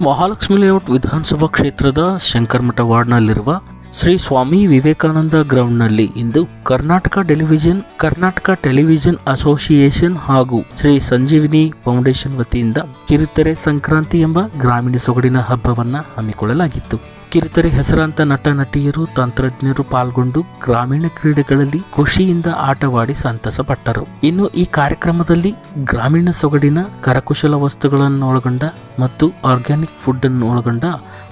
Mahalakshmi layout ವಿಧಾನಸಭಾ ಕ್ಷೇತ್ರದ ಶಂಕರಮಠ ವಾರ್ಡ್ನಲ್ಲಿರುವ ಶ್ರೀ ಸ್ವಾಮಿ ವಿವೇಕಾನಂದ ಗ್ರೌಂಡ್ನಲ್ಲಿ ಇಂದು Karnataka television Karnataka television association ಹಾಗೂ ಶ್ರೀ ಸಂಜೀವಿನಿ ಫೌಂಡೇಶನ್ ವತಿಯಿಂದ ಕಿರುತೆರೆ ಸಂಕ್ರಾಂತಿ ಎಂಬ ಗ್ರಾಮೀಣ ಸೊಗಡಿನ ಹಬ್ಬವನ್ನ ಹಮ್ಮಿಕೊಳ್ಳಲಾಗಿತ್ತು. ಕಿರುತೆರೆ ಹೆಸರಾಂತ ನಟ, ನಟಿಯರು, ತಂತ್ರಜ್ಞರು ಪಾಲ್ಗೊಂಡು ಗ್ರಾಮೀಣ ಕ್ರೀಡೆಗಳಲ್ಲಿ ಖುಷಿಯಿಂದ ಆಟವಾಡಿ ಸಂತಸ ಪಟ್ಟರು ಇನ್ನು ಈ ಕಾರ್ಯಕ್ರಮದಲ್ಲಿ ಗ್ರಾಮೀಣ ಸೊಗಡಿನ ಕರಕುಶಲ ವಸ್ತುಗಳನ್ನು ಒಳಗೊಂಡ ಮತ್ತು ಆರ್ಗ್ಯಾನಿಕ್ ಫುಡ್ ಅನ್ನು ಒಳಗೊಂಡ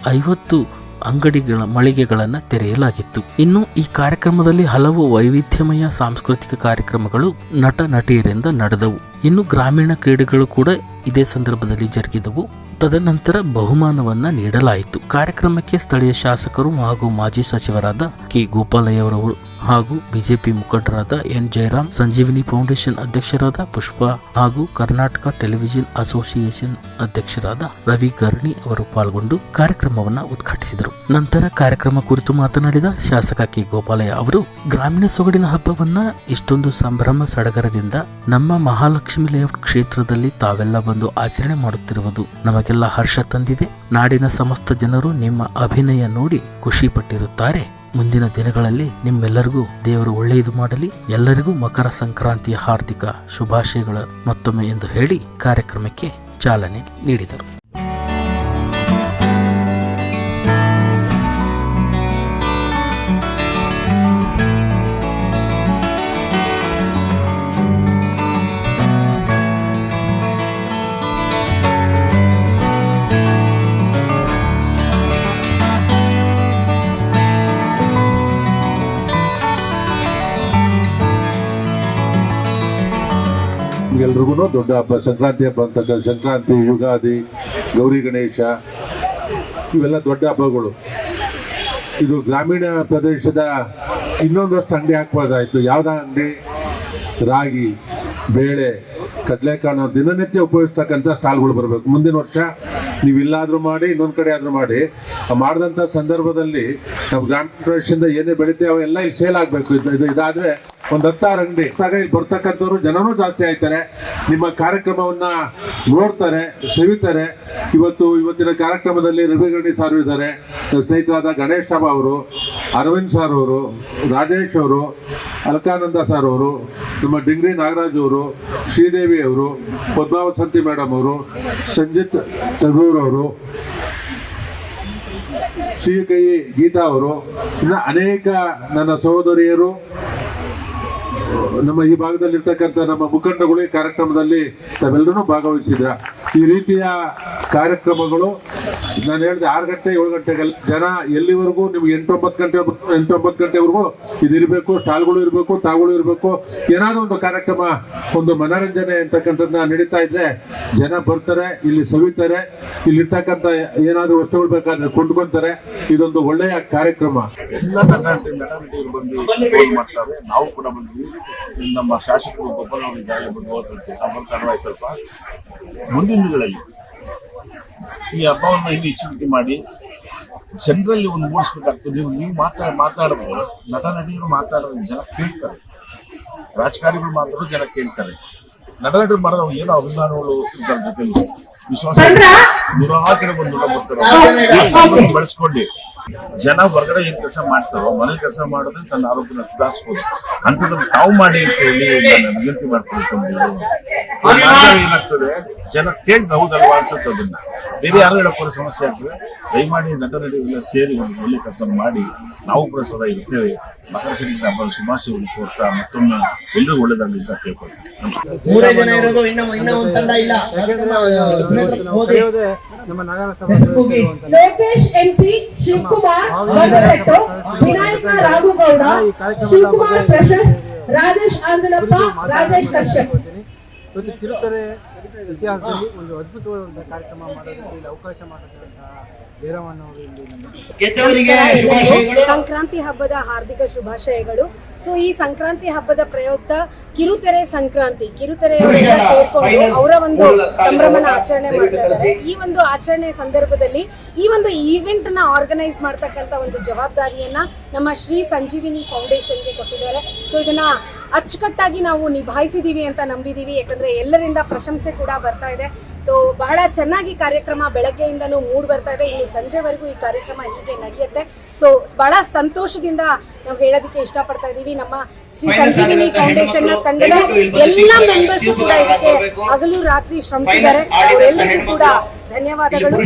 ಐವತ್ತು ಅಂಗಡಿಗಳ ಮಳಿಗೆಗಳನ್ನು ತೆರೆಯಲಾಗಿತ್ತು. ಇನ್ನು ಈ ಕಾರ್ಯಕ್ರಮದಲ್ಲಿ ಹಲವು ವೈವಿಧ್ಯಮಯ ಸಾಂಸ್ಕೃತಿಕ ಕಾರ್ಯಕ್ರಮಗಳು ನಟ ನಟಿಯರಿಂದ ನಡೆದವು. ಇನ್ನು ಗ್ರಾಮೀಣ ಕ್ರೀಡೆಗಳು ಕೂಡ ಇದೇ ಸಂದರ್ಭದಲ್ಲಿ ಜರುಗಿದವು. ತದನಂತರ ಬಹುಮಾನವನ್ನ ನೀಡಲಾಯಿತು. ಕಾರ್ಯಕ್ರಮಕ್ಕೆ ಸ್ಥಳೀಯ ಶಾಸಕರು ಹಾಗೂ ಮಾಜಿ ಸಚಿವರಾದ ಕೆ ಗೋಪಾಲಯ್ಯವರವರು ಹಾಗೂ ಬಿಜೆಪಿ ಮುಖಂಡರಾದ ಎನ್ ಜಯರಾಮ್, ಸಂಜೀವಿನಿ ಫೌಂಡೇಶನ್ ಅಧ್ಯಕ್ಷರಾದ ಪುಷ್ಪ ಹಾಗೂ ಕರ್ನಾಟಕ ಟೆಲಿವಿಷನ್ ಅಸೋಸಿಯೇಷನ್ ಅಧ್ಯಕ್ಷರಾದ ರವಿ ಗರ್ಣಿ ಅವರು ಪಾಲ್ಗೊಂಡು ಕಾರ್ಯಕ್ರಮವನ್ನು ಉದ್ಘಾಟಿಸಿದರು. ನಂತರ ಕಾರ್ಯಕ್ರಮ ಕುರಿತು ಮಾತನಾಡಿದ ಶಾಸಕ ಕೆ ಗೋಪಾಲಯ್ಯ ಅವರು, ಗ್ರಾಮೀಣ ಸೊಗಡಿನ ಹಬ್ಬವನ್ನ ಇಷ್ಟೊಂದು ಸಂಭ್ರಮ ಸಡಗರದಿಂದ ನಮ್ಮ ಮಹಾಲಕ್ಷ್ಮಿ ಲೇಔಟ್ ಕ್ಷೇತ್ರದಲ್ಲಿ ತಾವೆಲ್ಲ ಬಂದು ಆಚರಣೆ ಮಾಡುತ್ತಿರುವುದು ನಮಗೆಲ್ಲ ಹರ್ಷ ತಂದಿದೆ. ನಾಡಿನ ಸಮಸ್ತ ಜನರು ನಿಮ್ಮ ಅಭಿನಯ ನೋಡಿ ಖುಷಿ ಪಟ್ಟಿರುತ್ತಾರೆ ಮುಂದಿನ ದಿನಗಳಲ್ಲಿ ನಿಮ್ಮೆಲ್ಲರಿಗೂ ದೇವರು ಒಳ್ಳೆಯದು ಮಾಡಲಿ. ಎಲ್ಲರಿಗೂ ಮಕರ ಸಂಕ್ರಾಂತಿಯ ಹಾರ್ದಿಕ ಶುಭಾಶಯಗಳು ಮತ್ತೊಮ್ಮೆ ಎಂದು ಹೇಳಿ ಕಾರ್ಯಕ್ರಮಕ್ಕೆ ಚಾಲನೆ ನೀಡಿದರು. ಎಲ್ರಿಗೂ ದೊಡ್ಡ ಹಬ್ಬ. ಸಂಕ್ರಾಂತಿ ಹಬ್ಬ ಅಂತಕ್ಕಂಥ ಸಂಕ್ರಾಂತಿ, ಯುಗಾದಿ, ಗೌರಿ ಗಣೇಶ, ಇವೆಲ್ಲ ದೊಡ್ಡ ಹಬ್ಬಗಳು. ಇದು ಗ್ರಾಮೀಣ ಪ್ರದೇಶದ ಇನ್ನೊಂದಷ್ಟು ಅಂಗಡಿ ಹಾಕ್ಬೋದಾಯ್ತು. ಯಾವ್ದ ಅಂಗಡಿ? ರಾಗಿ, ಬೇಳೆ, ಕಡಲೆಕಾಳು ದಿನನಿತ್ಯ ಉಪಯೋಗಿಸ್ತಕ್ಕಂಥ ಸ್ಟಾಲ್ಗಳು ಬರಬೇಕು. ಮುಂದಿನ ವರ್ಷ ನೀವು ಇಲ್ಲಾದ್ರೂ ಮಾಡಿ, ಇನ್ನೊಂದು ಕಡೆ ಆದರೂ ಮಾಡಿ ಮಾಡಿದಂಥ ಸಂದರ್ಭದಲ್ಲಿ ನಾವು ಗ್ರಾಮೀಣ ಪ್ರದೇಶದಿಂದ ಏನೇ ಬೆಳಿತೇವೆ ಅವೆಲ್ಲ ಇಲ್ಲಿ ಸೇಲ್ ಆಗಬೇಕು. ಇದು ಇದಾದ್ರೆ ಒಂದು ಹತ್ತಾರು ಅಂಗಡಿ ಇಟ್ಟಾಗ ಇಲ್ಲಿ ಬರ್ತಕ್ಕಂಥವ್ರು ಜನನೂ ಜಾಸ್ತಿ ಆಯ್ತಾರೆ. ನಿಮ್ಮ ಕಾರ್ಯಕ್ರಮವನ್ನ ನೋಡ್ತಾರೆ, ಸವಿತಾರೆ. ಇವತ್ತು ಇವತ್ತಿನ ಕಾರ್ಯಕ್ರಮದಲ್ಲಿ ರವಿಗಣಿ ಸಾರು ಇದ್ದಾರೆ. ಸ್ನೇಹಿತರಾದ ಗಣೇಶ್ ರಾವ್ ಅವರು, ಅರವಿಂದ್ ಸರ್ ಅವರು, ರಾಜೇಶ್ ಅವರು, ಅಲ್ಕಾನಂದ ಸರ್ ಅವರು, ನಮ್ಮ ಡಿಂಗ್ರಿ ನಾಗರಾಜ್ ಅವರು, ಶ್ರೀದೇವಿ ಅವರು ಪದ್ಮಾವಸಂತಿ ಮೇಡಮ್ ಅವರು, ಸಂಜಿತ್ ತಗೂರ್ ಅವರು ಶ್ರೀಕೈ ಗೀತಾ ಅವರು, ಇನ್ನು ಅನೇಕ ನನ್ನ ಸಹೋದರಿಯರು ನಮ್ಮ ಈ ಭಾಗದಲ್ಲಿ ಇರ್ತಕ್ಕಂಥ ನಮ್ಮ ಮುಖಂಡಗಳು ಈ ಕಾರ್ಯಕ್ರಮದಲ್ಲಿ ತಾವೆಲ್ಲರೂ ಭಾಗವಹಿಸಿದ್ರ ಈ ರೀತಿಯ ಕಾರ್ಯಕ್ರಮಗಳು ನಾನು ಹೇಳಿದೆ ಆರು ಗಂಟೆ, ಏಳು ಗಂಟೆಗೆಲ್ಲ ಜನ ಎಲ್ಲಿವರೆಗೂ ನಿಮ್ಗೆ ಎಂಟೊಂಬತ್ತು ಗಂಟೆ, ಎಂಟೊಂಬತ್ತು ಗಂಟೆವರೆಗೂ ಇದಿರಬೇಕು, ಸ್ಟಾಲ್ಗಳು ಇರಬೇಕು ತಾಗಳು ಇರಬೇಕು, ಏನಾದರೂ ಒಂದು ಕಾರ್ಯಕ್ರಮ, ಒಂದು ಮನರಂಜನೆ ಅಂತಕ್ಕಂಥದ್ದನ್ನ ನಡೀತಾ ಇದ್ರೆ ಜನ ಬರ್ತಾರೆ, ಇಲ್ಲಿ ಸವಿತಾರೆ ಇಲ್ಲಿ ಏನಾದರೂ ವಸ್ತುಗಳು ಬೇಕಾದ್ರೆ ಕೊಂಡ್ಕೊಂತಾರೆ. ಇದೊಂದು ಒಳ್ಳೆಯ ಕಾರ್ಯಕ್ರಮ. ಮಾಡ್ತಾರೆ. ನಾವು ಕೂಡ ನಮ್ಮ ಶಾಸಕರು ಗೊಬ್ಬರ ಸ್ವಲ್ಪ ಮುಂದಿನ ದಿನಗಳಲ್ಲಿ ಈ ಹಬ್ಬವನ್ನು ಇನ್ನೂ ಎಚ್ಚರಿಕೆ ಮಾಡಿ ಜನರಲ್ಲಿ ಒಂದು ಮೂಡಿಸ್ಬೇಕಾಗ್ತದೆ. ನೀವು ನೀವು ಮಾತಾಡ ಮಾತಾಡಿದ್ರೆ ನಟ ನಟಿಯರು ಮಾತಾಡಿದ್ರೆ ಜನ ಕೇಳ್ತಾರೆ. ರಾಜಕಾರಣಿಗಳು ಮಾತಾಡೋದು ಜನ ಕೇಳ್ತಾರೆ. ನಟ ನಟರು ಮಾಡಿದ ಏನು ಏನೋ ಅಭಿಮಾನಗಳು ಇದ್ದಾರೆ ಜೊತೆಲಿ. ವಿಶ್ವಾಸ ನೂರಾರು ಜನ ಬಂದು ಬರ್ತಾರೆ ಬಳಸ್ಕೊಂಡು ಜನ ಹೊರಗಡೆ ಏನ್ ಕೆಲಸ ಮಾಡ್ತಾರೋ ಮನೆ ಕೆಲಸ ಮಾಡಿದ್ರೆ ತನ್ನ ಆರೋಗ್ಯನ ಸುಧಾರಿಸ್ಬೋದು. ಅಂತದನ್ನು ತಾವು ಮಾಡಿ ಅಂತ ಹೇಳಿ ನಾನು ವಿನಂತಿ ಮಾಡ್ಕೊಳ್ತೀನಿ ಏನಾಗ್ತದೆ? ಜನ ಕೇಳಿದ ಹೌದಲ್ವಾ ಅನ್ಸುತ್ತೆ ಅದನ್ನ. ಬೇರೆ ಯಾರು ಹೇಳೋಕೆ ಸಮಸ್ಯೆ ಆಗ್ತದೆ. ದಯಮಾಡಿ ನಟ ಸೇರಿ ಒಂದು ಒಳ್ಳೆ ಕೆಲಸ ಮಾಡಿ. ನಾವು ಕೂಡ ಸದಾ ಇರ್ತೇವೆ. ಮಕರ ಸಂಕ್ರಾಂತಿ ಹಬ್ಬದ ಶುಭಾಶಯವನ್ನು ಕೋರ್ತಾ ಮತ್ತೊಮ್ಮೆ ಎಲ್ಲರೂ ಒಳ್ಳೇದಾಗಲಿ ಅಂತ ಕೇಳ್ಕೊಳ್ತೀವಿ ನಮಸ್ಕಾರ. ಮೂರೇ ಜನ ಇರೋದು ಇನ್ನ ಇನ್ನ ಒಂದ್ ಇಲ್ಲ. ಹೋಗಿ. ಕರೆಯೋದೇ ನಮ್ಮ ನಗರಸಭಾ ಹೋಗಿ. ಸದಸ್ಯರು ಅಂತ ಲೋಕೇಶ್ ಎಂಪಿ ಶಿವಕುಮಾರ್ ಮೊದಲೆಟ್ಟು ವಿನಾಯಕ ರಾಘುಗೌಡ ಶಿವಕುಮಾರ್ ಪ್ರಶಸ್ತ್ ರಾಜೇಶ್ ಆಂಜನಪ್ಪ ರಾಜೇಶ್ ಕಶ್ಯಪ್. ಇವತ್ತು ಕಿರುತೆರೆ ಇತಿಹಾಸದಲ್ಲಿ ಒಂದು ಅದ್ಭುತವಾದಂತಹ ಕಾರ್ಯಕ್ರಮ ಮಾಡೋದಕ್ಕೆ ಇಲ್ಲಿ ಅವಕಾಶ ಮಾಡಿದಂತಹ ಇಲ್ಲಿ ಶುಭಾಶಯಗಳು. ಸಂಕ್ರಾಂತಿ ಹಬ್ಬದ ಹಾರ್ದಿಕ ಶುಭಾಶಯಗಳು. ಸೊ ಈ ಸಂಕ್ರಾಂತಿ ಹಬ್ಬದ ಪ್ರಯುಕ್ತ ಕಿರುತೆರೆ ಸಂಕ್ರಾಂತಿ ಕಿರುತೆರೆ ಸೇರ್ಕೊಂಡು ಅವರ ಒಂದು ಸಂಭ್ರಮನ ಆಚರಣೆ ಮಾಡ್ತಾ ಇದ್ದಾರೆ. ಈ ಒಂದು ಆಚರಣೆ ಸಂದರ್ಭದಲ್ಲಿ ಈ ಒಂದು ಈವೆಂಟ್ನ ಆರ್ಗನೈಸ್ ಮಾಡ್ತಕ್ಕಂತ ಒಂದು ಜವಾಬ್ದಾರಿಯನ್ನ ನಮ್ಮ ಶ್ರೀ ಸಂಜೀವಿನಿ ಫೌಂಡೇಶನ್ಗೆ ಕೊಟ್ಟಿದ್ದಾರೆ. ಸೊ ಇದನ್ನ ಅಚ್ಚುಕಟ್ಟಾಗಿ ನಾವು ನಿಭಾಯಿಸಿದ್ದೀವಿ ಅಂತ ನಂಬಿದೀವಿ ಯಾಕಂದ್ರೆ ಎಲ್ಲರಿಂದ ಪ್ರಶಂಸೆ ಕೂಡ ಬರ್ತಾ ಇದೆ. ಸೊ ಬಹಳ ಚೆನ್ನಾಗಿ ಕಾರ್ಯಕ್ರಮ ಬೆಳಗ್ಗೆಯಿಂದಲೂ ಮೂಡ್ ಬರ್ತಾ ಇದೆ. ಇನ್ನು ಸಂಜೆವರೆಗೂ ಈ ಕಾರ್ಯಕ್ರಮ ಹೀಗೆ ನಡೆಯುತ್ತೆ. ಸೊ ಬಹಳ ಸಂತೋಷದಿಂದ ನಾವು ಹೇಳೋದಕ್ಕೆ ಇಷ್ಟಪಡ್ತಾ ಇದ್ದೀವಿ ನಮ್ಮ ಶ್ರೀ ಸಂಜೀವಿನಿ ಫೌಂಡೇಶನ್ನ ತಂಡದ ಎಲ್ಲ ಮೆಂಬರ್ಸ್ ಕೂಡ ಇದಕ್ಕೆ ಹಗಲು ರಾತ್ರಿ ಶ್ರಮಿಸಿದ್ದಾರೆ. ಅವರೆಲ್ಲರಿಗೂ ಕೂಡ ಧನ್ಯವಾದಗಳು.